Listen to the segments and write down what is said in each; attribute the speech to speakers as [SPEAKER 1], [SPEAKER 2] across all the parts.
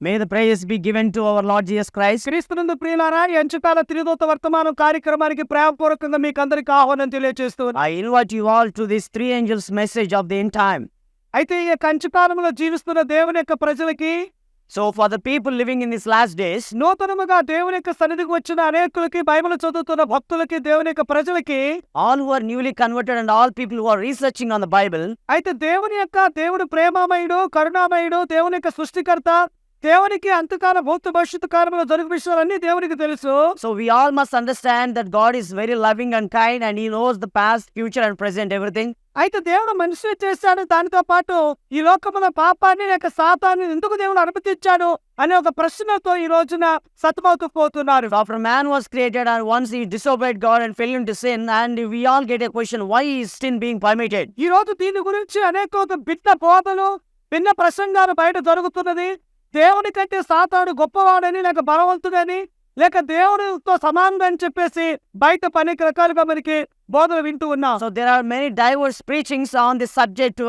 [SPEAKER 1] May the praise be given to our Lord Jesus Christ.
[SPEAKER 2] క్రీస్తునందు ప్రియులారా ఈ అంచుకాల త్రిదూత వర్తమానం కార్యక్రమానికి ప్రేమపూర్వకంగా మీకు అందరికి ఆహ్వానం తెలియజేస్తూ
[SPEAKER 1] I invite you all to this three angels message of the end time.
[SPEAKER 2] అయితే ఈ కంచుకాలంలో జీవిస్తున్న దేవుని యొక్క ప్రజలకి
[SPEAKER 1] So for the people living in these last days,
[SPEAKER 2] నూతనముగా దేవుని యొక్క సన్నిధికి వచ్చిన అనేకులకి బైబిల్ చదువుతున్న భక్తులకి దేవుని యొక్క ప్రజలకి
[SPEAKER 1] all who are newly converted and all people who are researching on the Bible,
[SPEAKER 2] అయితే దేవుని యొక్క దేవుడు ప్రేమామయుడు కరుణామయుడు దేవుని యొక్క సృష్టికర్త దేవునికి అంతకాల భౌత భవిష్యత్ కాలంలో జరుగు విషయాలన్నీ దేవునికి తెలుసు.
[SPEAKER 1] So we all must understand that God is very loving and kind and he knows the past future and present everything
[SPEAKER 2] అయితే దేవుడు మనిషి చేశాడు. దానితో పాటు ఈ లోకమున పాపాన్ని లేక సాతాన్ని ఎందుకు దేవుడు అనుమతి అనే ఒక ప్రశ్నతో ఈ రోజున సతమవుతూ పోతున్నారు.
[SPEAKER 1] After man created and once he disobeyed God and fail to and we all get a question why Satan being permitted
[SPEAKER 2] ఈ రోజు దీని గురించి అనేక బిట్ట బోధలు భిన్న ప్రసంగాలు బయట జరుగుతున్నది. దేవుని కంటే సాతాడు గొప్పవాడని లేక బలవంతుడని లేక దేవునితో సమానం అని చెప్పేసి బయట పని రకాలుగా మనకి బోధలు వింటూ ఉన్నా.
[SPEAKER 1] So there are many diverse preachings on this subject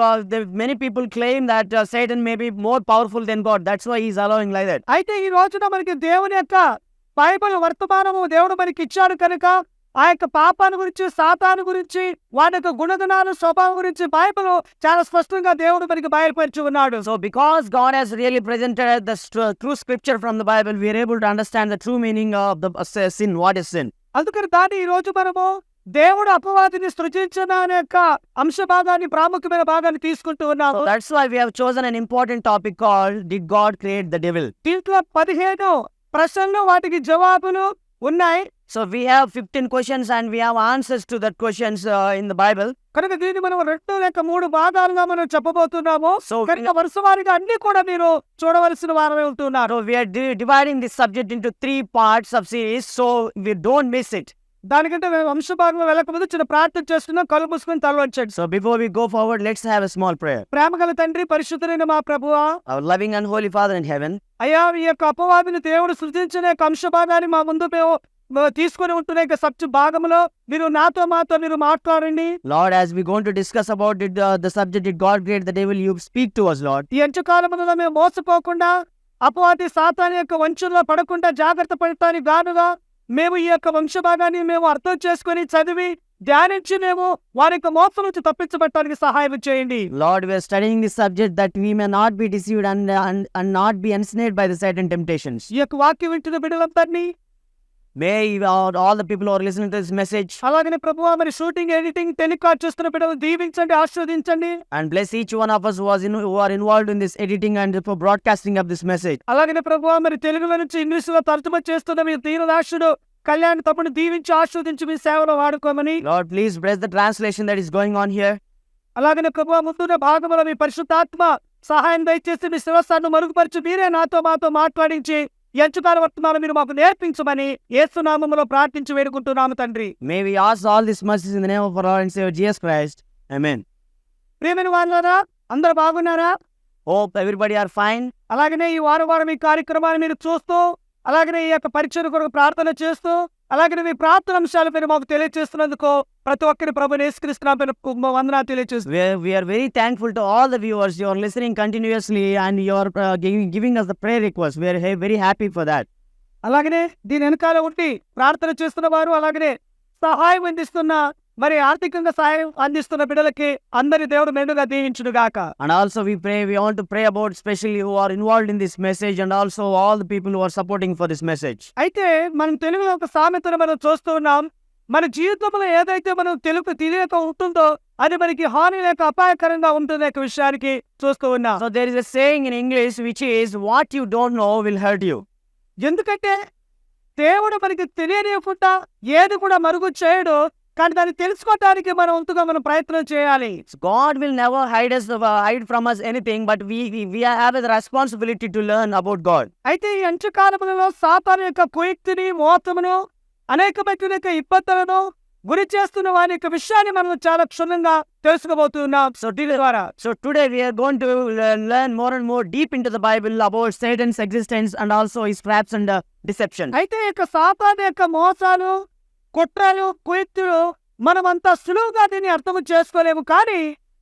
[SPEAKER 1] many people claim that Satan maybe more powerful than God that's why is allowing like
[SPEAKER 2] అయితే ఈ రోజున మనకి దేవుని యొక్క బైబుల్ వర్తమానము దేవుడు మనకి ఇచ్చాడు కనుక ఆ యొక్క పాపాన్ని గురించి సాతాను గురించి వాని యొక్క గుణగుణాలు స్వభావం గురించి బైబిల్ చాలా స్పష్టంగా దేవుడు మనకి బయలుపరిచి ఉన్నాడు.
[SPEAKER 1] So because God he's really presented the true scripture from the Bible we're able to understand the true meaning of the sin what is sin
[SPEAKER 2] అందుకని దాన్ని ఈ రోజు మనము దేవుడు అపవాదిని సృజించిన యొక్క అంశ భాగాన్ని ప్రాముఖ్యమైన భాగాన్ని తీసుకుంటూ
[SPEAKER 1] ఉన్నారు that's why we chosen an important topic call the create the devil
[SPEAKER 2] దీంట్లో పదిహేను ప్రశ్నలు వాటికి జవాబులు ఉన్నాయి
[SPEAKER 1] So we have 15 questions and we have answers to that questions uh, in the Bible.
[SPEAKER 2] కనుక దీన్ని మనం రెండు లేక మూడు భాగాలుగా మనం చెప్పబోతున్నాము
[SPEAKER 1] So we,
[SPEAKER 2] కనుక వరుస వారిగా అన్ని కూడా మీరు చూడవలసిన వారమే ఉంటున్నారు
[SPEAKER 1] so we are di- dividing this subject into three parts of series so we don't miss it.
[SPEAKER 2] దానికంటే మేము వంశ భాగంలో వెళ్ళకముందు చిన్న ప్రార్థన చేస్తున్నాం కళ్ళు మూసుకొని తలవంచండి
[SPEAKER 1] So before we go forward, let's have a small prayer.
[SPEAKER 2] ప్రేమగల తండ్రి పరిశుద్ధమైన మా ప్రభువా
[SPEAKER 1] Our loving and holy Father in heaven,
[SPEAKER 2] అయ్యా ఈ యొక్క అపవాదిని దేవుడు సృజించిన యొక్క అంశ భాగాన్ని మా ముందు మేము తీసుకొని ఉంటున్న యొక్క సబ్జెక్ట్ భాగంలో మీరు నాతో మాతో మీరు మాట్లాడండి
[SPEAKER 1] as we're going to discuss about it, uh, the subject, did God create the devil? You speak to us, Lord.
[SPEAKER 2] ఈ అంచకాలంలో మేము మోసపోకుండా అపవాది సాతాని యొక్క వంచుల్లో పడకుండా జాగ్రత్త పడటానికి గానుగా మేము ఈ యొక్క వంశభాగాన్ని మేము అర్థం చేసుకుని చదివి ధ్యానించి మేము వారి యొక్క మోసం నుంచి తప్పించబట్టడానికి సహాయం చేయండి.
[SPEAKER 1] Lord we studying the subject that we may not be deceived and and not be ensnared by the Satan and temptations
[SPEAKER 2] ఈ యొక్క వాక్యం వింటున్న బిడ్డలందరినీ
[SPEAKER 1] may all the people are listening this message
[SPEAKER 2] అలాగనే ప్రభు మరి షూటింగ్ ఎడిటింగ్ టెలికాస్ట్ చేస్తున్న బిడ్డలు దీవించండి ఆశ్రవదించండి.
[SPEAKER 1] And bless each one of us was in are involved in this editing and broadcasting of this message
[SPEAKER 2] అలాగనే ప్రభు మరి తెలుగు నుంచి ఇంగ్లీష్లో తర్జుమ చేస్తున్న మీ తీరదాసుడు కళ్యాణ్ తప్పని దీవించి ఆశ్రవదించి మీ సేవలో వాడుకోమని.
[SPEAKER 1] Lord please bless the translation that is going on here
[SPEAKER 2] అలాగనే ప్రభు ముందునే భాగంలో మీ పరిశుద్ధాత్మ సహాయం దయచేసి మీ శివస్థాన్ని మరుగుపరిచి మీరే నాతో మాతో మాట్లాడించి ఎంచుకాల వర్తమానం మీరు మాకు నేర్పించమని ఏసునామములో ప్రార్థించి వేడుకుంటున్నాము తండ్రి
[SPEAKER 1] we ask all these mercies in the name of our Lord and Savior Jesus Christ. Amen.
[SPEAKER 2] ప్రియమైన వాళ్ళారా అందరు బాగున్నారా
[SPEAKER 1] Hope everybody are fine.
[SPEAKER 2] అలాగనే ఈ వారం వారం ఈ కార్యక్రమాన్ని మీరు చూస్తూ అలాగనే ఈ యొక్క పరీక్షల కొరకు ప్రార్థన చేస్తూ అలాగే మీ ప్రార్థన అంశాలు మీరు మాకు తెలియచేస్తున్నందుకు ప్రతి ఒక్కరి ప్రభు నేసుకృష్ణకు వందనా
[SPEAKER 1] తెలియచేస్తున్నారు very thankful to all the viewers your listening continuously and your giving us the prayer request we're very happy for that
[SPEAKER 2] అలాగనే దీని వెనకాల ఉండి ప్రార్థన చేస్తున్న వారు అలాగనే సహాయం అందిస్తున్న మరి ఆర్థికంగా సహాయం అందిస్తున్న బిడ్డలకి అందరి దేవుడు మెండుగా దీవించును గాక.
[SPEAKER 1] And also we pray we want pray about specially who are involved in this message and also all the people who are supporting for this message
[SPEAKER 2] అయితే మనం తెలుగులో ఒక సామెతను మనం చూస్తూ ఉన్నాం. మన జీవితంలో ఏదైతే మనం తెలుపు తెలియక ఉంటుందో అది మనకి హాని లేక అపాయకరంగా ఉంటుంది ఒక విషయానికి చూస్తూ ఉన్నా.
[SPEAKER 1] So there is a saying in English which is what you don't know will hurt you
[SPEAKER 2] ఎందుకంటే దేవుడు మనకి తెలియనివ్వకుండా ఏది కూడా మరుగు చేయడో. కానీ దాన్ని తెలుసుకోవటానికి మనం ఒంతుగా మనం ప్రయత్నం చేయాలి.
[SPEAKER 1] God will never hide us hide from us anything but we have a responsibility to learn about God
[SPEAKER 2] అయితే ఈ అంచకాలములలో సాతాను యొక్క కుయక్తిని మోతమును అనేక మంది యొక్క ఇబ్బందులను గురి చేస్తున్న వారి యొక్క విషయాన్ని మనం చాలా క్షుణ్ణంగా తెలుసుకోబోతున్నాం సో టీవీ ద్వారా
[SPEAKER 1] so today we are going to learn more deep in the Bible about Satan's existence and also ఈ స్ట్రాప్స్ అండ్ డిసెప్షన్
[SPEAKER 2] అయితే యొక్క సాతాను యొక్క మోసాలు కుట్రలు కుయుక్తులు మనమంతా సులువుగా దీన్ని అర్థం చేసుకోలేము కానీ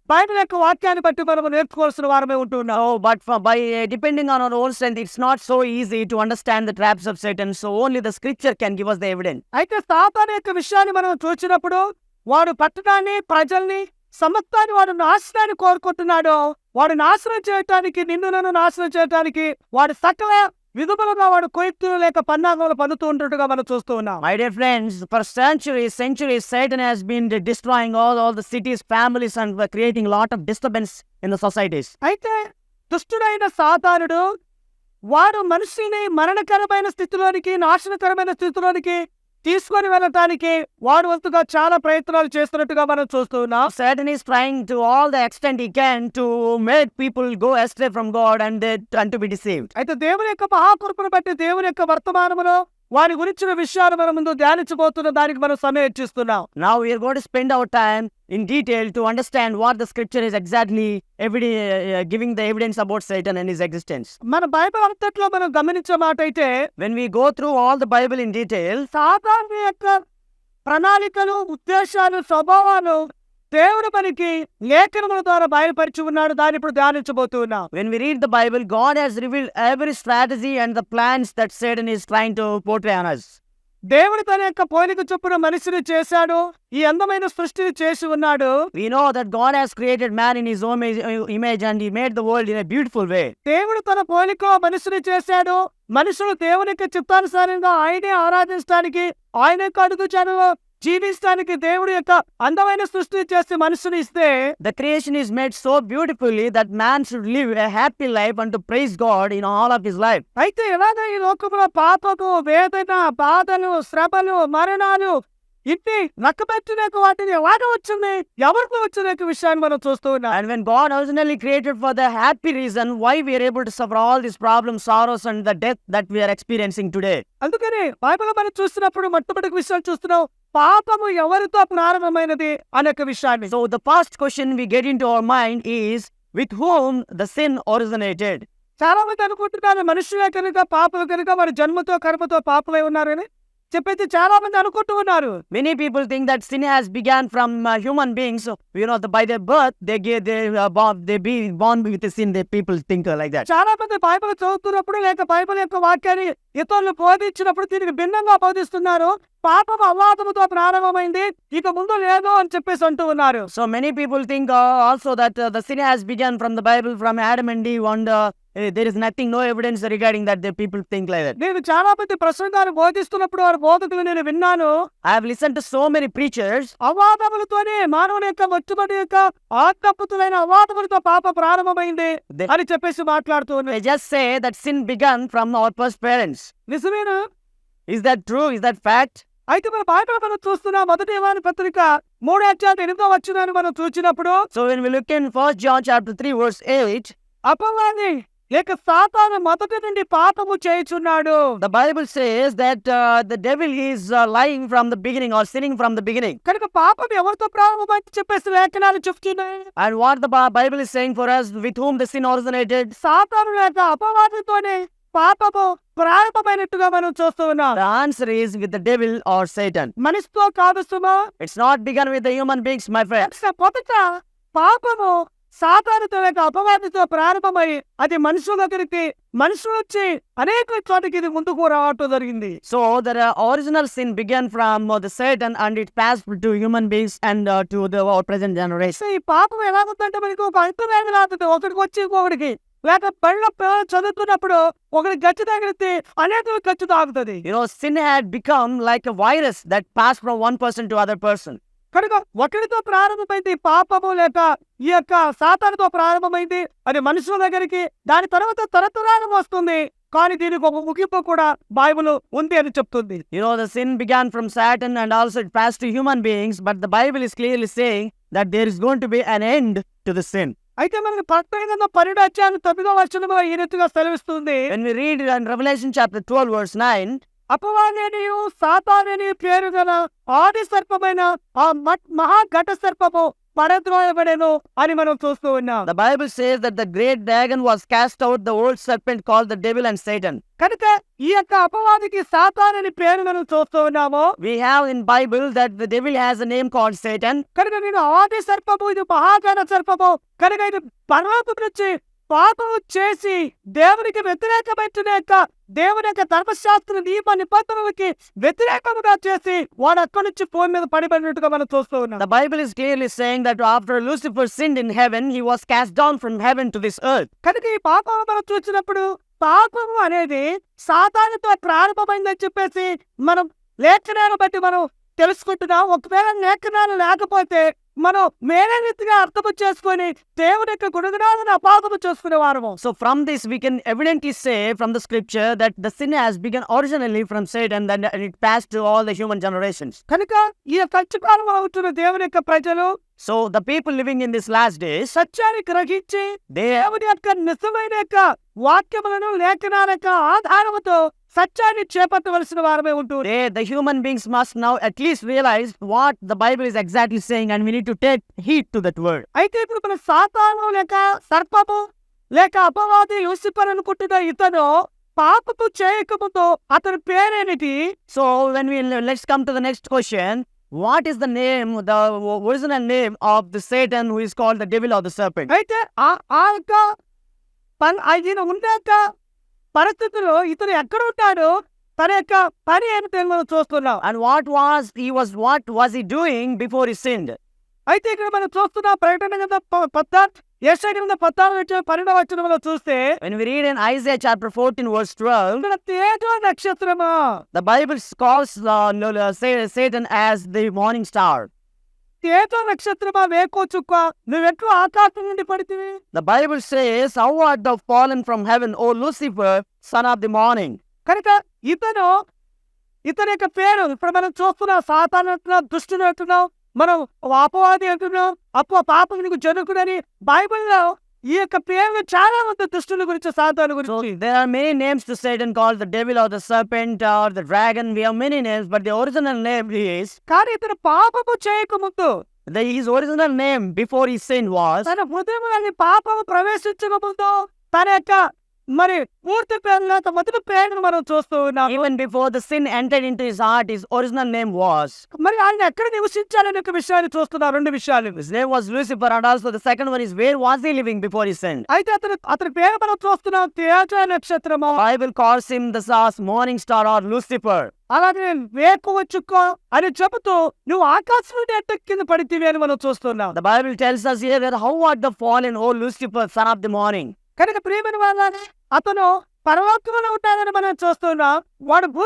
[SPEAKER 2] బైబిల్ యొక్క వాక్యాన్ని బట్టి మనం నేర్చుకోవాల్సిన వారమే ఉంటున్నాం.
[SPEAKER 1] But by depending on our own strength it's not so easy to understand the traps of Satan so only the scripture can give us the evidence
[SPEAKER 2] అయితే సాతాన్ యొక్క విషయాన్ని మనం చూసినప్పుడు వాడు పట్టణాన్ని ప్రజల్ని సమస్తాన్ని వాడు నాశనాన్ని కోరుకుంటున్నాడు వాడు నాశనం చేయటానికి నిన్ను నన్ను నాశనం చేయటానికి వాడు సకల విధుబలంగా వాడు కోయిక్తులు లేక పన్నాగములు పన్నుతూ ఉంటట్టుగా మనం చూస్తూ ఉన్నాం.
[SPEAKER 1] My dear friends for century centuries Satan has been destroying all all the cities families and creating lot of disturbance in the societies
[SPEAKER 2] అయితే దుష్టుడైన సాధారణుడు వారు మనుషుల్ని మరణకరమైన స్థితిలోనికి నాశనకరమైన స్థితిలోనికి తీసుకొని వెళ్ళటానికి వాడు వస్తుగా చాలా ప్రయత్నాలు చేస్తున్నట్టుగా మనం చూస్తున్నాం.
[SPEAKER 1] Satan is trying to all the extend he to make people go astray from God and they and to be deceive
[SPEAKER 2] అయితే దేవుని యొక్క మహాకృపను బట్టి దేవుని యొక్క వర్తమానములో వారి గురించిన విషయాలు మనం ముందు ధ్యానించబోతున్న దానికి మనం సమయం ఇచ్చిస్తున్నాం.
[SPEAKER 1] Now you're got spend our time in detail to understand what the scripture is exactly ఎవిడి giving the evidence about Satan and is existence
[SPEAKER 2] మన బైబిల్ అంతట్లో మనం గమనించే మాట అయితే
[SPEAKER 1] when we go through all the Bible in detail
[SPEAKER 2] సాధారణ ప్రణాళికలు ఉద్దేశాలు స్వభావాలు దేవుడు మనకి లేఖనముల ద్వారా బయలుపరిచి ఉన్నాడు. దాన్ని ఇప్పుడు ధ్యానించబోతున్నా
[SPEAKER 1] when we read the Bible God has revealed every strategy and plans that Satan is trying to portray
[SPEAKER 2] దేవుడు తన యొక్క పోలిక చొప్పున మనిషిని చేశాడు. ఈ అందమైన సృష్టిని చేసి ఉన్నాడు.
[SPEAKER 1] We that God has created man in his own image and made the world in beautiful way
[SPEAKER 2] దేవుడు తన పోలిక మనిషిని చేశాడు. మనుషులు దేవుని యొక్క చిత్తానుసారంగా ఆయనే ఆరాధించడానికి ఆయన యొక్క అడుగు జీవిస్తానికి దేవుడు యొక్క అందమైన సృష్టి చేసి మనసుని ఇస్తే
[SPEAKER 1] the creation is made so beautifully that man should live a happy life and praise God in all of his life
[SPEAKER 2] అయితే ఎలాగో ఈ లోకంలో పాపకు వేదన బాధలు శ్రమలు మరణాలు ఇట్టి నక్కబెట్టిన వాటిని ఎలాగ వచ్చింది? ఎవరికి వచ్చిన విషయాన్ని మనం చూస్తూ ఉన్నాం.
[SPEAKER 1] And when God originally created for the happy reason why we are able to suffer all this problem sorrows and the death that we are experiencing today
[SPEAKER 2] అందుకని బైబిల్ మనం చూస్తున్నప్పుడు మొట్టమొదటి విషయాలు చూస్తున్నాం. పాపము ఎవరితో ప్రారంభమైనది అనే విషయాన్ని.
[SPEAKER 1] So the first question we get into our mind is with whom the sin originated
[SPEAKER 2] చాలా మంది అనుకుంటున్నారు మనుషులే కనుక పాపం కనుక వారి జన్మతో కర్మతో పాపమై ఉన్నారని చెప్పేసి చాలా మంది అనుకుంటూ ఉన్నారు.
[SPEAKER 1] Many people think that sin has begun from human beings you know by the birth they get they bob they be born with sin they people think like that
[SPEAKER 2] చాలా మంది బైబిల్ చదువుతున్నప్పుడు లేక బైబిల్ యొక్క వాక్యాన్ని ఇతరులు బోధించినప్పుడు దీనికి భిన్నంగా బోధిస్తున్నారు. పాపం అవాదముతో ప్రారంభమైంది. ఇక ముందు లేదు అని చెప్పేసి అంటూ ఉన్నారు.
[SPEAKER 1] So many people think also that the sin began from the Bible from Adam and and there is nothing no evidence regarding that the people think like that
[SPEAKER 2] నేను చాలా మంది ప్రసంగాలు బోధిస్తున్నప్పుడు వారి బోధకులు నేను విన్నాను.
[SPEAKER 1] I have listen to so many preachers
[SPEAKER 2] అవాదములతోనే మానవుని యొక్క మొట్టమొదటి యొక్క ఆకప్పుతులైన అవాదములతో పాప ప్రారంభమైంది అని చెప్పేసి మాట్లాడుతూ
[SPEAKER 1] just say that sin began from our first parents
[SPEAKER 2] నిజమేనా
[SPEAKER 1] Is that true? Is that fact?
[SPEAKER 2] అయితే మన బైబిల్ మనం చూస్తున్న మొదటి యోహాను పత్రిక మూడు అధ్యాయం ఎనిమిదో వచ్చిందని మనం చూసినప్పుడు
[SPEAKER 1] So when we look in First John chapter three verse eight,
[SPEAKER 2] అపవాది లేక సాతాను మొదటి నుండి పాపము చేయుచున్నాడు
[SPEAKER 1] the Bible says that uh, the devil is uh, lying from the beginning or sinning from the beginning.
[SPEAKER 2] కనుక పాపం ఎవరితో ప్రారంభమని చెప్పేసి లేఖనాలు చెప్తున్నాయి
[SPEAKER 1] And what the Bi- Bible is saying for us, with whom the sin originated,
[SPEAKER 2] సాతాను లేక అపవాదితోనే పాపము ప్రారంభమైనట్టుగా మనం చూస్తూ ఉన్నాం.
[SPEAKER 1] Answer is devil or Satan
[SPEAKER 2] మనిషితో కాదు సుమా.
[SPEAKER 1] It's not begun with human beings my
[SPEAKER 2] friends కొత్త పాపము సాతానుతో లేక అపవాదితో ప్రారంభమై అది మనుషుల దగ్గరికి మనుషులు వచ్చి అనేక చోట్లకి ఇది ముందుకు రావటం జరిగింది.
[SPEAKER 1] So the original sin began from the Satan and it pass to human beings and to the present generation
[SPEAKER 2] ఈ పాపం ఎలా ఉందంటే మనకు ఒక అంకు ఒకటికి వచ్చి ఇంకొకటికి లేక పళ్ళ పిల్లలు చదువుతున్నప్పుడు ఒకరి గచ్చ తగిలితే అనేక గచ్చ తాగుతుంది.
[SPEAKER 1] You know sin had become like a virus that pass from one person to other person
[SPEAKER 2] కనుక ఒకరితో ప్రారంభమైంది పాపము లేక ఈ యొక్క సాతానుతో ప్రారంభమైంది అది మనుషుల దగ్గరికి దాని తర్వాత తరతరాలు వస్తుంది. కానీ దీనికి ఒక ముగింపు కూడా బైబుల్ ఉంది అని చెప్తుంది.
[SPEAKER 1] You know the sin began from Satan and also it pass to human beings but the Bible is clearly saying that there is going to be an end to the sin
[SPEAKER 2] అయితే మనకి ప్రకటన పన్నెండు అధ్యాయం తొమ్మిదో వచనంలో ఈ రీతిగా సెలవిస్తుంది.
[SPEAKER 1] When we read in Revelation chapter 12, verse 9,
[SPEAKER 2] అపవాదనియు సాతానని పేరు గల ఆది సర్పమైన ఆ మహా ఘట సర్పము పరద్రోయబడేను అని మనం చూస్తూ ఉన్నాం.
[SPEAKER 1] The Bible says that the great dragon was cast out the old serpent call the devil and Satan
[SPEAKER 2] కనుక ఈ యొక్క అపవాదికి సాతాన్ అని పేరు మనం చూస్తూ ఉన్నాము?
[SPEAKER 1] We have in Bible that the devil has a name call Satan
[SPEAKER 2] కనుక నేను ఆది సర్పము ఇది మహాకాల సర్పము. కనుక ఇది పర్వతం నుంచి పాపము చేసి దేవునికి వ్యతిరేకమైన యొక్క దేవుని యొక్క ధర్మశాస్త్ర నియమ నిబంధనలకి వ్యతిరేకముగా చేసి వాడు అక్కడి నుంచి భూమి మీద పడిపోయినట్టుగా మనం చూస్తూ ఉన్నాం
[SPEAKER 1] The Bible is clearly saying that after Lucifer sinned in heaven, he was cast down from heaven to this earth.
[SPEAKER 2] కనుక ఈ పాపం మనం చూసినప్పుడు పాపము అనేది సాతానుతో ప్రారంభమైందని చెప్పేసి మనం లేఖనాలు బట్టి మనం తెలుసుకుంటున్నాం ఒకవేళ లేఖనాలు లేకపోతే మనం వేరే రీతిగా అర్థము చేసుకొని దేవుని యొక్క గుణగణాలను అపాదము చేసుకునే వారము.
[SPEAKER 1] So from this we can evident is say from the scripture that the sin has begun originally from Satan and then it pass to all the human generations
[SPEAKER 2] కనుక ఈ కచ్చకాలం అవుతున్న దేవుని యొక్క ప్రజలు
[SPEAKER 1] so the people living in this last day
[SPEAKER 2] సత్యాన్ని గ్రహించి దేవుని యొక్క నిజమైన యొక్క వాక్యములను లేఖనాల యొక్క సత్యాన్ని చేపట్టవలసిన వారమే ఉంటుంది
[SPEAKER 1] human beings must now at least realize what the Bible is exactly saying and we need to take heed to that word.
[SPEAKER 2] అయితే ఇప్పుడు మన సాతాను లేక సర్పము లేక అపవాది లూసిఫర్ అనుకుంటున్న ఇతను పాపపు చేయకముందు అతని పేరేమిటి
[SPEAKER 1] So when we let's come to the next question. What is the name, the original name of the Satan who is called the devil or the serpent?
[SPEAKER 2] అయితే ఆ యొక్క పన్ ఆయన ఉన్న యొక్క పరిస్థితుల్లో ఇతను ఎక్కడ ఉంటాడో తన యొక్క పని ఏమిటో మనం చూస్తున్నాం
[SPEAKER 1] And what was he was what was he doing before he sinned?
[SPEAKER 2] అయితే ఇక్కడ మనం చూస్తున్న ప్రకటన కింద పద్నాలుగు ఎస్ఐ కింద పద్నాలుగు వచ్చే పన్నెండవ వచనంలో చూస్తే
[SPEAKER 1] When we read in Isaiah chapter 14, verse 12,
[SPEAKER 2] ఇక్కడ తేజో నక్షత్రమా
[SPEAKER 1] the Bible calls uh, no, no, Sa- Satan as the morning star.
[SPEAKER 2] తేజో నక్షత్రమా వేకో చుక్క నువ్వెట్లు ఆకాశం నుండి పడితివి
[SPEAKER 1] The Bible says, How art thou fallen from heaven, O Lucifer, son of the morning?
[SPEAKER 2] కనుక ఇతను ఇతని యొక్క పేరు ఇప్పుడు మనం చూస్తున్నాం సాతాను అంటున్నాం దుష్టుడు అంటున్నాం మనం అపవాది అంటున్నాం అప్ప పాపనికి జనుకుడని బైబిల్లో ఈ యొక్క పేరు చాలా మంది దుష్టుల గురించి సాతాను గురించి
[SPEAKER 1] there are many names to Satan called the devil or the serpent or the dragon. We have many names, but the original name is
[SPEAKER 2] కానీ ఇతను పాపము చేయకముందు
[SPEAKER 1] the, his original name before he sinned was
[SPEAKER 2] తన హృదయంలోని పాపము ప్రవేశించక ముందు తన యొక్క మరి పూర్తి పేరుగా తమ మధ్యలో పేరును మనం చూస్తూ ఉన్నాం
[SPEAKER 1] even before the sin enter in his heart his original name was
[SPEAKER 2] మరి ఆయన ఎక్కడ నివసించాలనే ఒక విషయాన్ని చూస్తున్నా. రెండు విషయాలు.
[SPEAKER 1] His name was Lucifer and also the second one is where was he living before his sin
[SPEAKER 2] అయితే అతను అతని పేరు మనం చూస్తున్నాం. తేజ నక్షత్రం
[SPEAKER 1] I will call him the sauce morning star or Lucifer
[SPEAKER 2] అలాగే వేకు వచ్చుకో అని చెబుతూ నువ్వు ఆకాశం కింద పడితే అని మనం చూస్తున్నాం.
[SPEAKER 1] The Bible tells us how art the fallen O Lucifer son of the morning
[SPEAKER 2] కనుక ప్రియమైన వాళ్ళ అతను పరలోకంలో ఉంటాడని మనం చూస్తున్నాం వాడు భూ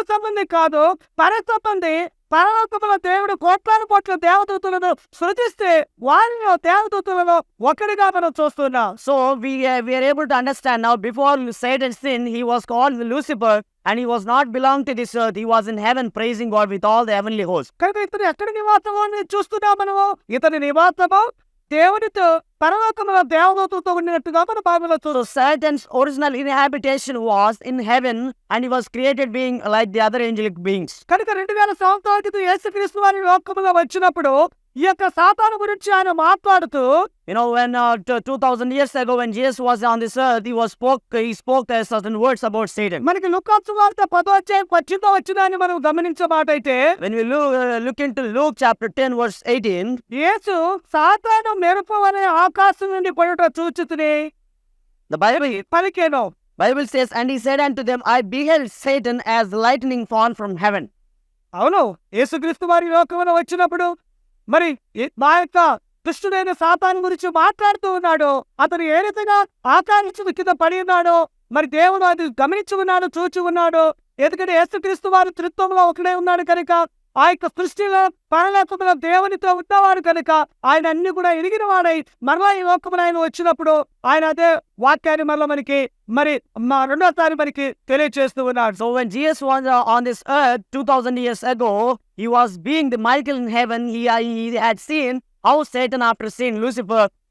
[SPEAKER 2] కాదు పర సంబంధి పరలోకంలో దేవుడు కోట్లాను కోట్ల దేవదూతులను సృజిస్తే వారిలో దేవదూతులలో ఒకరిగా మనం చూస్తున్నాం
[SPEAKER 1] so we are able to understand now before Satan and sin he was call Lucifer and he was not belong to this earth he was in heaven praising God with all the heavenly host
[SPEAKER 2] కనుక ఇతను ఎక్కడ నివాసమో చూస్తున్నాం మనము ఇతని నివాసము దేవుడితో పరలోకంలో దేవదూతలతో ఉండినట్టుగా మన Bible
[SPEAKER 1] Satan's original inhabitation was in heaven and was created being like the other angelic beings
[SPEAKER 2] కనుక రెండు వేల సంవత్సరాల క్రితం యేసు క్రీస్తు వారి లోకంలో వచ్చినప్పుడు ఈ యొక్క సాతాను గురించి ఆయన మాట్లాడుతూ
[SPEAKER 1] you know when two thousand years ago when Jesus was on this earth he was spoke he spoke a words about Satan
[SPEAKER 2] మనకి లుక్ లుకాస్ వార్త పదోచ్చే పచ్చిత వచ్చిదాన్ని మనం గమనించే మాట అయితే
[SPEAKER 1] when we look into Luke chapter 10 verse 18
[SPEAKER 2] యేసు సాతాను మెరుపు అనే ఆకాశం నుండి పడుట చూచితిని
[SPEAKER 1] the Bible
[SPEAKER 2] పలికేనో.
[SPEAKER 1] Bible says and he said and to them I beheld Satan as lightning fallen from heaven
[SPEAKER 2] అవును యేసుక్రీస్తు వారి లోకమున వచ్చినప్పుడు మరి మా యొక్క దుష్టుడైన సాతాను గురించి మాట్లాడుతూ ఉన్నాడు అతను ఏ రీతిగా ఆకాశం కింద పడి ఉన్నాడో మరి దేవుడు అది గమనించి ఉన్నాడు చూచి ఉన్నాడు ఎందుకంటే యేసుక్రీస్తు వారు త్రిత్వంలో ఒకడే ఉన్నాడు కనుక ఆ యొక్క సృష్టిలో పరలోకములో దేవునితో ఉన్నవాడు కనుక ఆయన అన్ని కూడా ఎరిగిన వాడై మరలా ఈ లోకములు ఆయన వచ్చినప్పుడు ఆయన అదే వాక్యాన్ని మరలా మనకి మరి మా రెండోసారి మనకి తెలియజేస్తూ ఉన్నాడు
[SPEAKER 1] So when Jesus was uh, on this earth 2000 years ago, he was being the Michael in heaven. He, uh, he seen seen how Satan, after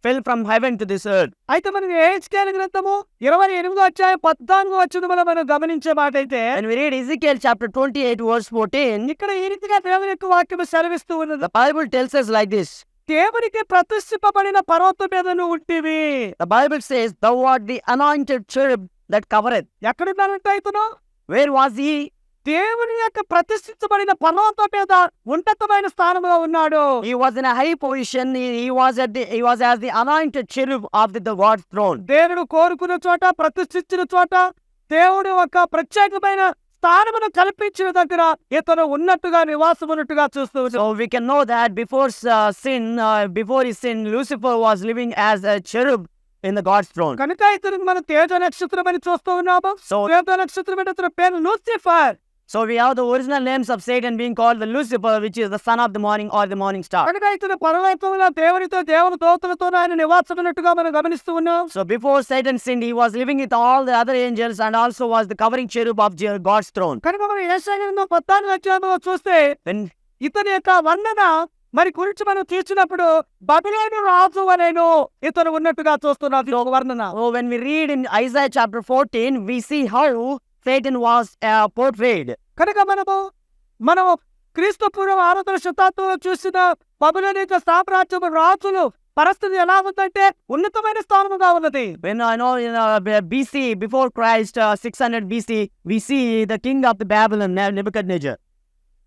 [SPEAKER 1] Fell from heaven to this earth.
[SPEAKER 2] అయితే మనం ఏహెచ్కేల గ్రంథము ఇరవై ఎనిమిదో అధ్యాయం పద్నాలుగు వచ్చిన మనం మనం గమనించే మాట అయితే
[SPEAKER 1] we read Ezekiel chapter 28, verse 14,
[SPEAKER 2] ఇక్కడ ఈ రీతిగా దేవుని యొక్క వాక్యం సెలవిస్తూ ఉన్నది
[SPEAKER 1] the Bible tells us like this.
[SPEAKER 2] దేవునికి ప్రతిష్ఠింపబడిన పర్వతం మీద నువ్వు ఉంటివి
[SPEAKER 1] The Bible says, Thou art the anointed cherub that covereth.
[SPEAKER 2] ఎక్కడున్నానంటే ఇతను
[SPEAKER 1] Where was he?
[SPEAKER 2] దేవుని యొక్క ప్రతిష్ఠించబడిన పర్వత మీద ఉన్నతమైన స్థానంలో ఉన్నాడు.
[SPEAKER 1] He was high position he was he was as the anointed cherub of the what throne
[SPEAKER 2] దేవుడు కోరుకున్న చోట ప్రతిష్ఠించిన చోట దేవుడు ఒక ప్రత్యేకమైన స్థానమును కల్పించిన దగ్గర ఇతను ఉన్నట్టుగా నివాసం ఉన్నట్టుగా చూస్తూ
[SPEAKER 1] so we can know that before sin before is sin Lucifer was living as a cherub in God's throne
[SPEAKER 2] కనుక ఇతను మన తేజ నక్షత్రం చూస్తూ ఉన్నాము.
[SPEAKER 1] సో
[SPEAKER 2] తేజ నక్షత్రం అంటే అతని పేరు Lucifer
[SPEAKER 1] So we have the original names of Satan being called the Lucifer, which is the son of the morning or the morning star.
[SPEAKER 2] కనుక ఇతను పరలోకంలో దేవునితో దేవుని దోతలతో ఆయన నివాసం ఉన్నట్టుగా మనం గమనిస్తూ ఉన్నాం
[SPEAKER 1] So before Satan sinned, he was living with all the other angels and also was the covering cherub of Je- God's throne.
[SPEAKER 2] కనుక మనం ఏసాయంలో పద్నాలుగు అధ్యాయంలో చూస్తే
[SPEAKER 1] When
[SPEAKER 2] ఇతని యొక్క వర్ణన మరి గురించి మనం తీర్చినప్పుడు బబులేను రాజు అనేను ఇతను ఉన్నట్టుగా చూస్తున్నది ఒక వర్ణన
[SPEAKER 1] oh, when we read in Isaiah chapter 14, we see how Satan was portrayed
[SPEAKER 2] కనుక మనము మనం క్రీస్తు పూర్వం ఆరు శతాబ్దంలో చూసిన బబులోని యొక్క సామ్రాజ్యం రాజులు పరిస్థితి ఎలా ఉందంటే ఉన్నతమైన స్థానంగా ఉన్నది.
[SPEAKER 1] BC before Christ six hundred BC we the king of the Babylon Nebuchadnezzar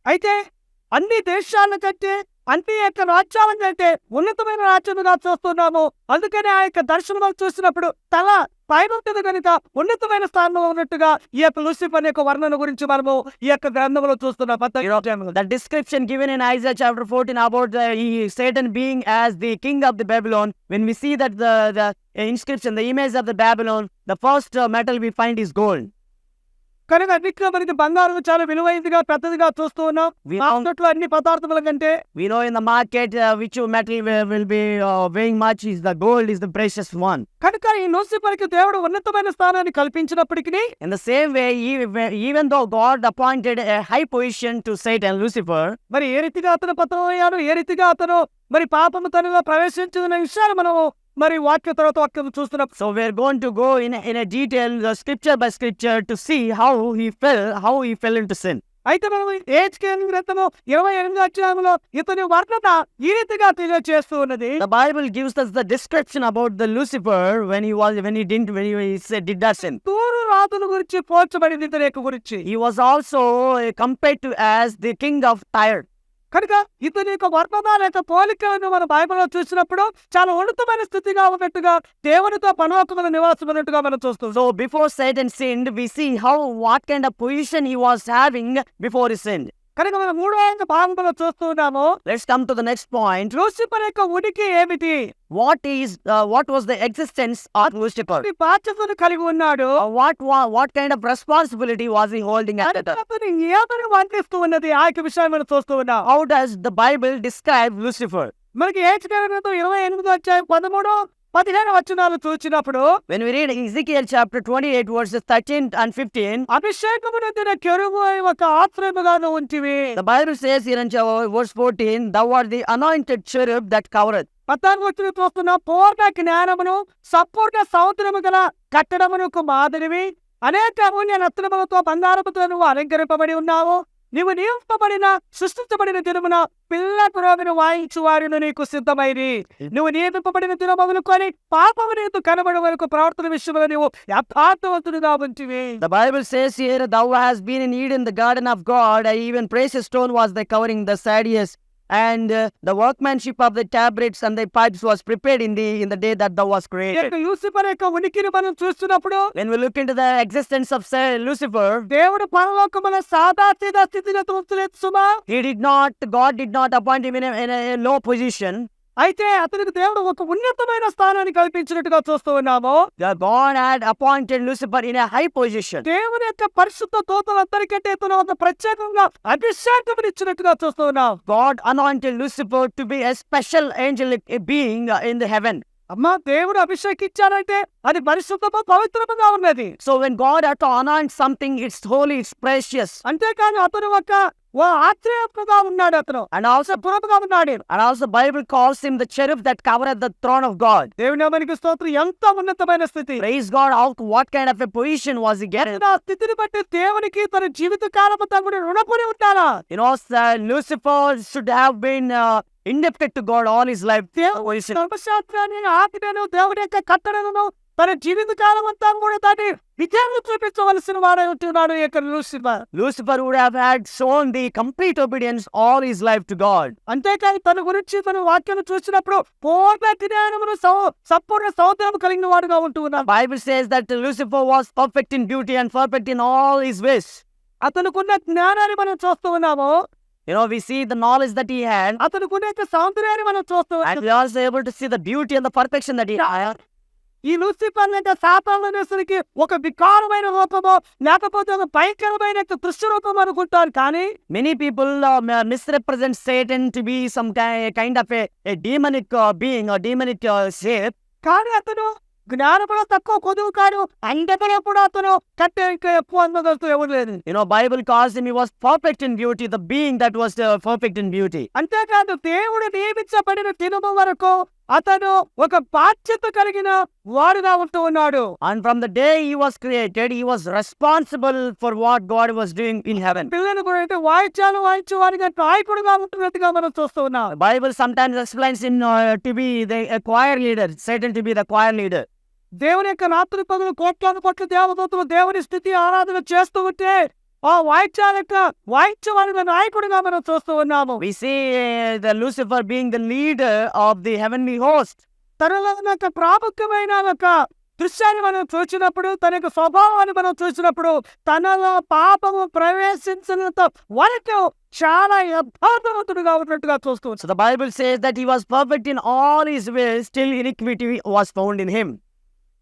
[SPEAKER 2] అయితే అన్ని దేశాల కంటే అంటే యొక్క రాజ్యాలం కంటే ఉన్నతమైన రాజ్యముగా చూస్తున్నాము అందుకనే ఆ యొక్క దర్శనం చూసినప్పుడు తల పైనుంటుంది కనుక ఉన్నతమైన స్థానంలో ఉన్నట్టుగా ఈ యొక్క లూసిఫర్ యొక్క వర్ణన గురించి మనము ఈ యొక్క గ్రంథంలో చూస్తున్నాం
[SPEAKER 1] the description given in Isaiah chapter fourteen about he Satan being as the king of the Babylon when we see that the inscription the image of the Babylon the first metal we find is gold metal we find is gold.
[SPEAKER 2] కనుక అన్నిట్లో మనకి బంగారం చాలా విలువైనదిగా పెద్దదిగా చూస్తూ ఉన్నాం. అన్ని పదార్థముల కంటే
[SPEAKER 1] we in market which metal will be weighing much is the gold is the precious one
[SPEAKER 2] కనుక ఈ నోసిపర్కి దేవుడు ఉన్నతమైన స్థానాన్ని కల్పించినప్పటికీ
[SPEAKER 1] in the same way even though God appointed high position to Satan and Lucifer
[SPEAKER 2] మరి ఏ రీతిగా అతను పతనం అయ్యాడు ఏ రీతిగా అతను మరి పాపము తనలో ప్రవేశించిన విషయాలు మనము మరి వాక్య తర్వాత వాక్యం చూస్తున్నాం
[SPEAKER 1] so we're going to go in a, in a detail, uh, scripture by scripture, to see how he fell, how he fell into sin.
[SPEAKER 2] అయితే మనం ఏజ్కేల్ గ్రంథము ఇరవై ఎనిమిది అధ్యాయంలో ఇతని వర్ణన ఈ రీతిగా తెలియజేస్తూ ఉన్నది
[SPEAKER 1] The Bible gives us the description about the Lucifer when he was when he didn't when he said, did that sin.
[SPEAKER 2] తూరు రాతుల గురించి పోల్చబడింది ఇతని యొక్క గురించి
[SPEAKER 1] He was also uh, compared to as the king of Tyre.
[SPEAKER 2] కనుక ఇతని యొక్క వర్ణన లేక పోలికలను మన బైబిల్లో చూసినప్పుడు చాలా ఉన్నతమైన స్థితిగా ఉన్నట్టుగా దేవునితో పనోకముల నివాసం ఉన్నట్టుగా మనం చూస్తాం
[SPEAKER 1] so before Satan sinned, we how what what kind of position he was having before.
[SPEAKER 2] కనుక మనం మూడో అంక భాగం చూస్తున్నాము.
[SPEAKER 1] Let's come to the next point
[SPEAKER 2] Lucifer యొక్క ఉనికి ఏమిటి?
[SPEAKER 1] What is what was the existence of Lucifer
[SPEAKER 2] ఈ బాధ్యతను కలిగి ఉన్నాడు.
[SPEAKER 1] What what kind of responsibility was he holding
[SPEAKER 2] అతను ఏమని వంతిస్తూ ఉన్నది ఆ యొక్క విషయాన్ని మనం చూస్తూ ఉన్నాం.
[SPEAKER 1] How does the Bible describe Lucifer
[SPEAKER 2] మనకి ఏచ్ కారణంతో ఇరవై ఎనిమిది వచ్చాయి పదిహేను వచనాలు చూసినప్పుడు
[SPEAKER 1] When we read Ezekiel chapter 28 verses 13 and 15,
[SPEAKER 2] అభిషేకమునందిన కెరువు ఒక ఆశ్రయముగాను ఉంటివి.
[SPEAKER 1] says here in cha- verse 14, Thou art the anointed cherub that covereth.
[SPEAKER 2] పద్నాలుగు వచ్చిన చూస్తున్న పూర్ణ జ్ఞానమును సంపూర్ణ సముద్రము గల కట్టడమునకు మాదిరివి. అనేక అమూల్య రత్నములతో బంగారముతో నువ్వు అలంకరింపబడి ఉన్నావు. నీవు నియమింపబడిన సృష్టించబడిన దినమున పిల్ల పురోగను వాయించు వారిని నీకు సిద్ధమైరి నువ్వు నియమింపబడిన దినం మొదలుకొని పాపము నీకు కనబడి వరకు ప్రవర్తన విషయంలో నీవు యథార్థవంతుడిగా ఉంచివి
[SPEAKER 1] The Bible says here, Thou hast been in Eden, the garden of God, and even precious stone was the covering, the sardius, and uh, the workmanship of the tabrets and the pipes was prepared in the in the day that thou was
[SPEAKER 2] ఈ
[SPEAKER 1] created.
[SPEAKER 2] యొక్క యూసిఫర్ యొక్క ఉనికిని మనం చూస్తున్నప్పుడు
[SPEAKER 1] When we look into the existence of Sa- Lucifer,
[SPEAKER 2] దేవుడు పరలోకముల సాదా సీదా స్థితిని ఉంచలేదు సుమా
[SPEAKER 1] he did not, God did not appoint him in a, in a low position.
[SPEAKER 2] అయితే అతనికి దేవుడు ఒక ఉన్నతమైన స్థానాన్ని కల్పించినట్టుగా చూస్తూ ఉన్నాము
[SPEAKER 1] had appointed Lucifer in a high position.
[SPEAKER 2] దేవుని యొక్క పరిశుద్ధ దూతలందరికంటే ఇతను ఒక ప్రత్యేకంగా అభిషేకం ఇచ్చినట్టుగా చూస్తూ ఉన్నాం
[SPEAKER 1] anointed Lucifer to be a special angelic being uh, in the heaven.
[SPEAKER 2] అమ్మా దేవుడు అభిషేకించాడంటే అది పరిశుద్ధము పవిత్రముగా ఉన్నది
[SPEAKER 1] when God had to anoint something, it's holy, it's precious.
[SPEAKER 2] అంతేకాని అతను ఒక ఓ ఆశ్చర్యముగా ఉన్నాడు అతను
[SPEAKER 1] And also,
[SPEAKER 2] పురముగా ఉన్నాడు
[SPEAKER 1] and also Bible calls him the cherub that covereth the throne of God.
[SPEAKER 2] దేవుని మనకి స్తోత్రం ఎంత ఉన్నతమైన స్థితి
[SPEAKER 1] Praise God, how, what kind of a position was he getting?
[SPEAKER 2] ఆ స్థితిని బట్టి దేవునికి తన జీవిత కాలమంతా కూడా రుణపడి ఉంటారా
[SPEAKER 1] uh, Lucifer should have been uh, indebted to God all his life.
[SPEAKER 2] దేవుని. ధర్మశాస్త్రాన్ని ఆజ్ఞను దేవుని యొక్క కట్టడలను తన జీవితకాలం అంతా కూడా దాన్ని విచారణ చూపించవలసిన వాడు
[SPEAKER 1] ఇక్కడ the complete obedience all his life to God
[SPEAKER 2] అంతేకాని తన గురించి తన వాక్యం చూసినప్పుడు పూర్ణ సంపూర్ణ సౌందర్యం కలిగిన వాడుగా ఉంటున్నాడు.
[SPEAKER 1] Bible says that Lucifer was beauty and all his ways
[SPEAKER 2] అతనుకున్న జ్ఞానాన్ని మనం చూస్తూ ఉన్నాము.
[SPEAKER 1] You know, we see the knowledge that he had. And he was able to see the beauty and the perfection that he had.
[SPEAKER 2] ఈ Lucifer అంటే సాతానుడనేసరికి ఒక వికారమైన రూపమో లేకపోతే ఒక భయంకరమైన దృశ్య రూపం అనుకుంటారు. కానీ
[SPEAKER 1] many people misrepresent Satan and be some kind of a demonic being demonic shape
[SPEAKER 2] కానీ అతను జ్ఞానం తక్కువ కొదువు కాదు అంగతలో అతను
[SPEAKER 1] కట్టే Bible calls him was perfect in beauty the being that was perfect in beauty
[SPEAKER 2] అంతేకాదు దేవుడు నియమించబడిన తినుము వరకు అతను ఒక బాధ్యత కలిగిన వాడుగా ఉంటూ ఉన్నాడు.
[SPEAKER 1] And from the day he was created he was responsible for what God was doing in heaven
[SPEAKER 2] పిల్లలు కూడా అయితే వాయిచాలు వాయించు వారికి నాయకుడుగా ఉంటున్నట్టుగా మనం చూస్తూ ఉన్నాం.
[SPEAKER 1] Bible sometimes explains in to be the choir leader Satan to be the choir leader
[SPEAKER 2] దేవుని యొక్క రాత్రి పదులు కోట్ల కోట్ల దేవదత్తులు దేవుని స్థితి ఆరాధన చేస్తూ ఉంటే ఆ వాయిద్యాల యొక్క వాయిద్య వారిగా నాయకుడిగా మనం చూస్తూ ఉన్నాము
[SPEAKER 1] We see uh, the Lucifer being the leader of the heavenly host.
[SPEAKER 2] తనలో ప్రాముఖ్యమైన ఒక దృశ్యాన్ని మనం చూసినప్పుడు తన యొక్క స్వభావాన్ని మనం చూసినప్పుడు తనలో పాపము ప్రవేశించినంత వరకు చాలా యథార్థవంతుడుగా ఉన్నట్టుగా చూస్తూ
[SPEAKER 1] the Bible says that he was perfect in all his ways, till iniquity was found in him.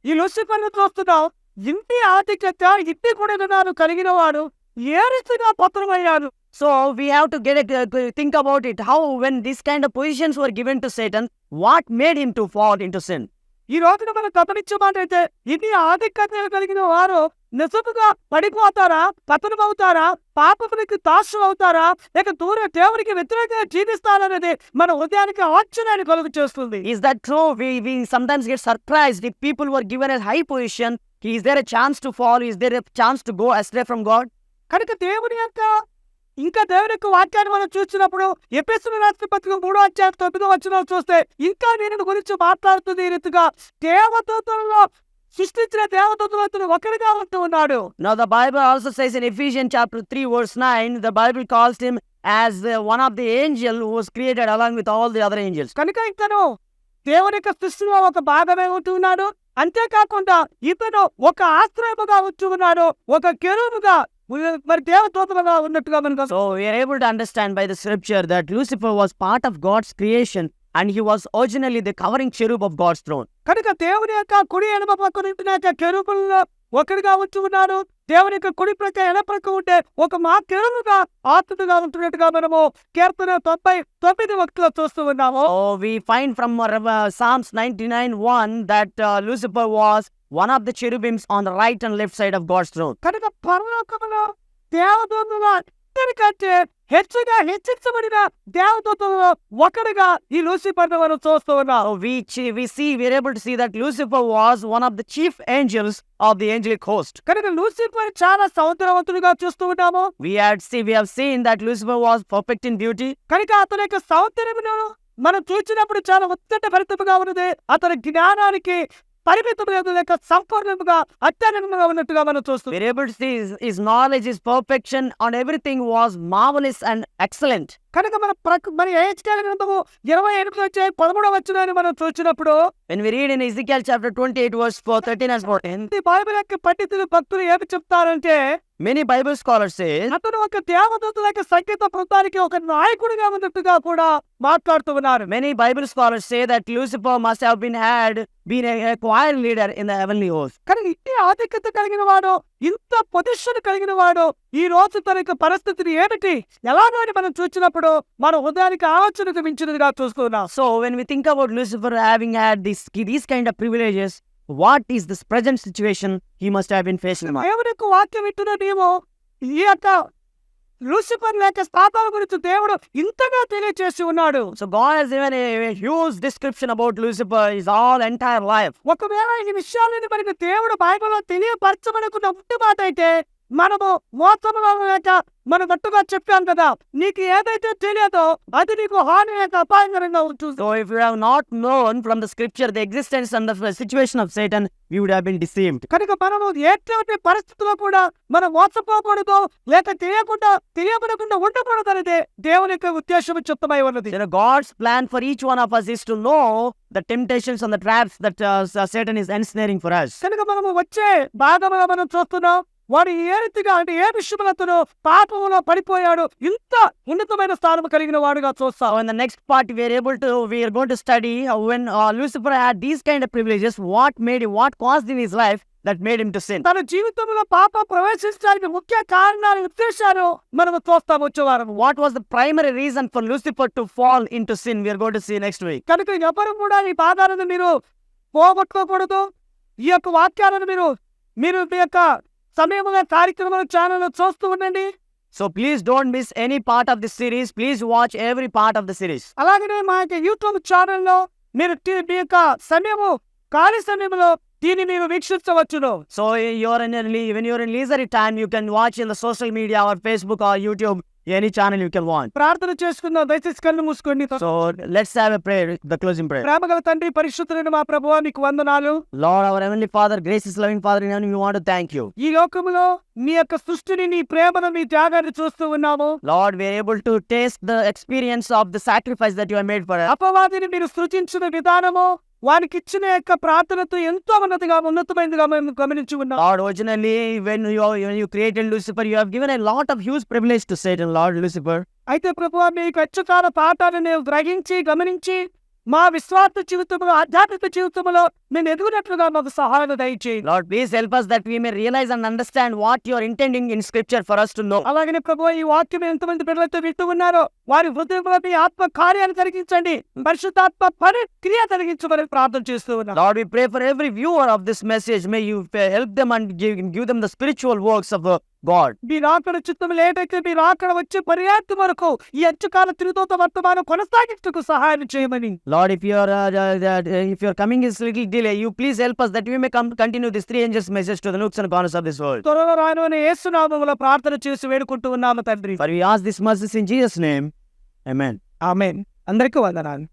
[SPEAKER 2] ఈ లూసిఫర్ను చూస్తున్నాం ఇంటి ఆధిక్యత ఇంటి గుణగణాలు కలిగిన వాడు ఏ రీతిగా
[SPEAKER 1] So we have to get a, uh, think about it. How when these kind of positions were given to Satan, what made him to fall into sin?
[SPEAKER 2] ఈ రోజున మనం గమనించమాటైతే ఇది ఆధిక్యత కలిగిన వారు నిజముగా పడిపోతారా పతనమవుతారా పాపమునికి దాసు అవుతారా లేక దూర దేవునికి వ్యతిరేకంగా జీవిస్తారనేది మన హృదయానికి ఆశ్చర్యాన్ని కలుగు చేస్తుంది
[SPEAKER 1] Is that true? We we sometimes get surprised if people were given a high position. Is there a chance to fall? Is there a chance to go astray from God?
[SPEAKER 2] కనుక దేవుని యొక్క ఇంకా దేవుని యొక్క వాక్యాన్ని మనం చూసినప్పుడు ఎపిసులు రాష్ట్ర పత్రిక మూడో అధ్యాయం తొమ్మిదో వచ్చిన చూస్తే ఇంకా దీని గురించి మాట్లాడుతుంది ఈ రీతిగా దేవదూతలలో సృష్టించిన దేవదూతలు ఒకరిగా ఉంటూ ఉన్నాడు.
[SPEAKER 1] The Bible also says in Ephesians chapter 3 verse 9, the Bible calls him as uh, one of the angel who was created along with all the other angels.
[SPEAKER 2] కనుక ఇతను దేవుని యొక్క సృష్టిలో ఒక భాగమే ఉంటూ ఉన్నాడు. అంతేకాకుండా ఇతను ఒక ఆశ్రయముగా ఉంటూ ఉన్నాడు. ఒక కెరువుగా మరి దేవదూతలుగా ఉన్నట్టుగా మనకు
[SPEAKER 1] So we are able to understand by the scripture that Lucifer was part of God's creation and he was originally the covering cherub of God's throne.
[SPEAKER 2] కనుక దేవుని యొక్క కుడి ఎడమ పక్కన ఉంటున్న యొక్క కెరుపుల్లో ఒకరిగా ఉంటూ ఉన్నాడు దేవుని యొక్క కుడి ప్రక్క ఎడమ ప్రక్క ఉంటే ఒక మా కెరువుగా ఆత్మగా ఉంటున్నట్టుగా మనము కీర్తన తొంభై తొమ్మిది వక్తులో చూస్తూ ఉన్నాము
[SPEAKER 1] So we find from uh, Rev- Psalms 99 1 that uh, one of the cherubims on the right and left side of God's throne.
[SPEAKER 2] కనుక పరలోకములో దేవదూతల అందరికంటే హెచ్చుగా హెచ్చించబడిన దేవదూతలలో ఒకరిగా ఈ లూసిఫర్ను మనం చూస్తూ ఉన్నాం
[SPEAKER 1] ch- we see, we're able to see that Lucifer was one of the chief angels of the angelic host.
[SPEAKER 2] కనుక లూసిఫర్ చాలా సౌందర్యవంతుడిగా చూస్తూ ఉన్నాము
[SPEAKER 1] We had see, we have seen that Lucifer was perfect in beauty.
[SPEAKER 2] కనుక అతని యొక్క సౌందర్యమును మనం చూసినప్పుడు చాలా ఉత్తట భరితముగా ఉన్నది అతని జ్ఞానానికి పరిమితం లేదు లేక సంపూర్ణంగా అత్యధికంగా ఉన్నట్టుగా మనం
[SPEAKER 1] చూస్తాం variables is knowledge is perfection on everything was marvelous and excellent
[SPEAKER 2] కనుక మన ప్రకృ మన ఏచికల గ్రంథము ఇరవై ఎనిమిది వచ్చే పదమూడవ వచ్చిన అని మనం చూసినప్పుడు
[SPEAKER 1] when we read chapter twenty eight verse four thirteen and four
[SPEAKER 2] ఎంత బైబిల్ యొక్క పండితులు భక్తులు ఏమి చెప్తారంటే
[SPEAKER 1] మెనీ బైబిల్ స్కాలర్స్
[SPEAKER 2] అతను ఒక దేవదత్తుల యొక్క సంగీత బృందానికి ఒక నాయకుడిగా ఉన్నట్టుగా కూడా మాట్లాడుతూ ఉన్నారు.
[SPEAKER 1] Many Bible scholars say that must have been had been a leader in the host
[SPEAKER 2] కానీ ఇట్టి ఆధిక్యత కలిగిన వాడు ఇంత పొజిషన్ కలిగిన వాడు ఈ రోజు తన యొక్క పరిస్థితిని ఏమిటి? ఎలాగోని మనం చూసినప్పుడు మన హృదయానికి ఆలోచనకు మించినదిగా చూస్తున్నాం
[SPEAKER 1] so when we think about Lucifer having had this these kind of privileges what is this present situation he must have been face
[SPEAKER 2] ఎవరి యొక్క వాక్యం ఇట్టునేమో ఈ యొక్క లూసిఫర్ లేక స్థాపాల గురించి దేవుడు ఇంతగా తెలియచేసి ఉన్నాడు.
[SPEAKER 1] So God has given huge description about description is all entire life
[SPEAKER 2] ఒకవేళ ఈ విషయాలని మనకి దేవుడు బైబిల్లో తెలియపరచమనుకున్న ఉంటే మాట అయితే మనము మోసంలో లేక మనం అట్టుగా చెప్పాం కదా. నీకు ఏదైతే తెలియదో అది నీకు హాని లేక అపాయకరంగా ఉంటుంది
[SPEAKER 1] if you have not scripture the and the of Satan we would have been deceived
[SPEAKER 2] కనుక మనము ఎటువంటి పరిస్థితుల్లో కూడా మనం మోసపోకూడదు లేక తెలియకుండా తెలియకుండా ఉండకూడదు అనేది దేవుని యొక్క
[SPEAKER 1] God's plan for one of us is the temptations and traps that Satan is ensnaring for us
[SPEAKER 2] వచ్చే బాధ చూస్తున్నాం వాడు ఏ రీతిగా అంటే ఏ విషములతో పాపములో పడిపోయాడు. ఇంత ఉన్నతమైన స్థానం కలిగిన వాడుగా చూస్తాం.
[SPEAKER 1] The next part we're to we're gone to study when Lucifer had these kind of what made what cause then life that made in
[SPEAKER 2] తన జీవితంలో పాప ప్రవేశించడానికి ముఖ్య కారణాలు ఉద్దేశాలు మనం చూస్తాం
[SPEAKER 1] what was the primary reason for Lucifer to fall in sin we're gone to next week
[SPEAKER 2] కనుక ఎవరు కూడా ఈ మీరు పోగొట్టుకోకూడదు. ఈ యొక్క వాక్యాలను మీరు మీరు మీ యొక్క సమయముగా కార్యక్రమాలు ఛానల్ చూస్తూ ఉండండి.
[SPEAKER 1] So please don't miss any part of the series please watch every part of the series
[SPEAKER 2] అలాగే మా యొక్క యూట్యూబ్ ఛానల్లో మీరు మీ యొక్క సమయము కాలి సమయంలో దీన్ని మీరు వీక్షించవచ్చును.
[SPEAKER 1] So your in leave in your in leisurely time you can watch in the social media or Facebook or YouTube any channel you can want
[SPEAKER 2] ప్రార్థన చేసుకుందాం దయచేసి కళ్ళు మూసుకోండి
[SPEAKER 1] so let's have a prayer the closing prayer
[SPEAKER 2] ప్రేమ గల తండ్రి పరిశుద్ధులైన మా ప్రభువా నీకు వందనాలు.
[SPEAKER 1] Lord our heavenly Father graces loving Father in you want thank you
[SPEAKER 2] ఈ లోకములో మీ యొక్క సృష్టిని నీ ప్రేమను మీ త్యాగాన్ని చూస్తూ ఉన్నాము.
[SPEAKER 1] Lord we able to taste the experience of the sacrifice that you have made for us
[SPEAKER 2] అపవాదిని మీరు సృజించిన విధానము వారికి ఇచ్చిన యొక్క ప్రార్థనతో ఎంతో ఉన్నతగా ఉన్నతమైనదిగా మేము గమనించి ఉన్నాం.
[SPEAKER 1] Lord originally when you created Lucifer you have given a lot of huge privilege to Lord Lucifer
[SPEAKER 2] అయితే ప్రభువా మీకు యొక్క అచ్చకాల పాఠాలను గ్రహించి గమనించి మా విశ్వాస జీవితంలో ఆధ్యాత్మిక జీవితంలో నేను ఎదుగునట్లుగా మాకు సహాయం దయచేయి.
[SPEAKER 1] Lord please help we may realize and understand what your intending in for us to
[SPEAKER 2] అలాగనే ప్రభు ఈ వాక్యం ఎంత మంది పిల్లలతో వింటూ ఉన్నారో వారి హృదయంలో మీ ఆత్మ కార్యాన్ని జరిగించండి పరిశుద్ధాత్మ పని క్రియ జరిగించమని ప్రార్థన చేస్తూ ఉన్నాం.
[SPEAKER 1] Lord every viewer of this message may you help them give give the spiritual works of God.
[SPEAKER 2] మీరు ఆకలి చిత్తం ఏదైతే మీరు ఆకలి వచ్చి పర్యాప్తి వరకు ఈ అంచుకాల త్రిదోత వర్తమానం కొనసాగించుకు సహాయం చేయమని.
[SPEAKER 1] Lord if your if your coming is little delay you please help us that you may come continue this three angels message to the nooks and corners of this world
[SPEAKER 2] త్వరలో రాయనని యేసు నామములో ప్రార్థన చేసి వేడుకుంటూ ఉన్నాము తండ్రి.
[SPEAKER 1] For we ask this message in Jesus name amen
[SPEAKER 2] amen అందరికీ వందనాలు.